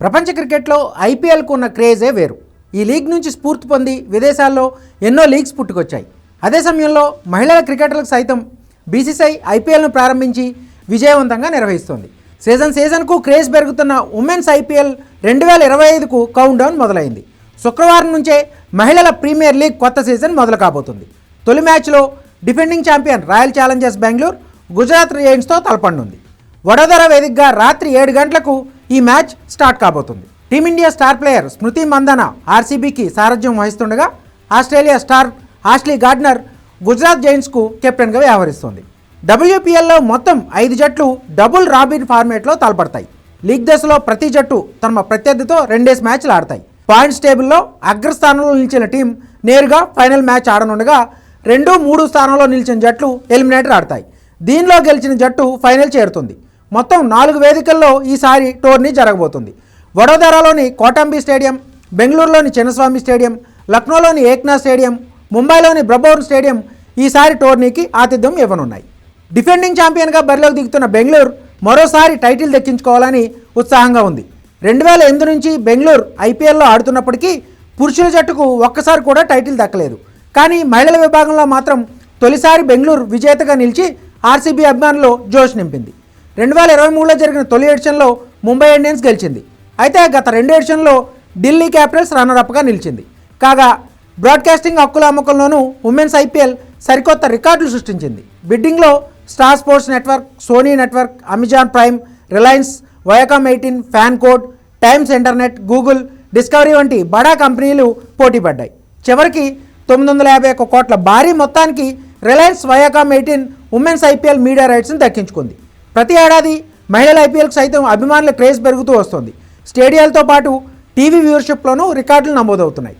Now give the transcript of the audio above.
ప్రపంచ క్రికెట్లో ఐపీఎల్కు ఉన్న క్రేజే వేరు. ఈ లీగ్ నుంచి స్ఫూర్తి పొంది విదేశాల్లో ఎన్నో లీగ్స్ పుట్టుకొచ్చాయి. అదే సమయంలో మహిళల క్రికెటర్లకు సైతం బీసీసీఐ ఐపీఎల్ను ప్రారంభించి విజయవంతంగా నిర్వహిస్తోంది. సీజన్ సీజన్కు క్రేజ్ పెరుగుతున్న ఉమెన్స్ ఐపీఎల్ రెండు వేల ఇరవై ఐదుకు కౌంట్ డౌన్ మొదలైంది. శుక్రవారం నుంచే మహిళల ప్రీమియర్ లీగ్ కొత్త సీజన్ మొదలు కాబోతుంది తొలి మ్యాచ్లో defending champion Royal Challengers Bengaluru Gujarat జైంట్స్తో తలపండుంది. వడోదర వేదికగా రాత్రి ఏడు గంటలకు ఈ మ్యాచ్ స్టార్ట్ కాబోతుంది. Team India star player Smriti Mandhana ఆర్సీబీకి సారథ్యం వహిస్తుండగా Australia star Ashleigh Gardner Gujarat జైంట్స్కు కెప్టెన్గా వ్యవహరిస్తోంది. డబ్ల్యూపీఎల్లో మొత్తం ఐదు జట్లు డబుల్ రాబిన్ ఫార్మేట్లో తలపడతాయి. లీగ్ దశలో ప్రతి జట్టు తమ ప్రత్యర్థితో రెండేసి మ్యాచ్లు ఆడతాయి. పాయింట్స్ టేబుల్లో అగ్రస్థానంలో నిలిచిన టీం నేరుగా ఫైనల్ మ్యాచ్ ఆడనుండగా రెండు మూడు స్థానంలో నిలిచిన జట్లు ఎలిమినేటర్ ఆడతాయి. దీనిలో గెలిచిన జట్టు ఫైనల్ చేరుతుంది. మొత్తం నాలుగు వేదికల్లో ఈసారి టోర్నీ జరగబోతుంది. వడోదరాలోని కోటంబి స్టేడియం బెంగళూరులోని చిన్నస్వామి స్టేడియం లక్నోలోని ఏక్నాథ్ స్టేడియం ముంబైలోని బ్రబోర్న్ స్టేడియం ఈసారి టోర్నీకి ఆతిథ్యం ఇవ్వనున్నాయి. డిఫెండింగ్ ఛాంపియన్గా బరిలోకి దిగుతున్న బెంగళూరు మరోసారి టైటిల్ దక్కించుకోవాలని ఉత్సాహంగా ఉంది. రెండు వేల ఎనిమిది నుంచి బెంగళూరు ఐపీఎల్లో ఆడుతున్నప్పటికీ పురుషుల జట్టుకు ఒక్కసారి కూడా టైటిల్ దక్కలేదు. కానీ మహిళల విభాగంలో మాత్రం తొలిసారి బెంగళూరు విజేతగా నిలిచి ఆర్సీబీ అభిమానులు జోష్ నింపింది. రెండు వేల ఇరవై మూడులో జరిగిన తొలి ఎడిషన్లో ముంబై ఇండియన్స్ గెలిచింది. అయితే గత రెండు ఎడిషన్లో ఢిల్లీ క్యాపిటల్స్ రన్నరప్గా నిలిచింది. కాగా బ్రాడ్కాస్టింగ్ హక్కుల అమ్మకంలోనూ ఉమెన్స్ ఐపీఎల్ సరికొత్త రికార్డులు సృష్టించింది. బిడ్డింగ్లో Star Sports network Sony network Amazon Prime Reliance Viacom eighteen FanCode Times Internet Google Discovery వంటి బడా కంపెనీలు పోటీ పడ్డాయి. చివరికి తొమ్మిది వందల యాభై ఒక్క కోట్ల భారీ మొత్తానికి Reliance Viacom eighteen women's IPL media రైట్స్ని దక్కించుకుంది. ప్రతి ఏడాది మహిళల ఐపీఎల్కి సైతం అభిమానుల క్రేజ్ పెరుగుతూ వస్తుంది. స్టేడియాలతో పాటు టీవీ వ్యూవర్షిప్లోనూ రికార్డులు నమోదవుతున్నాయి.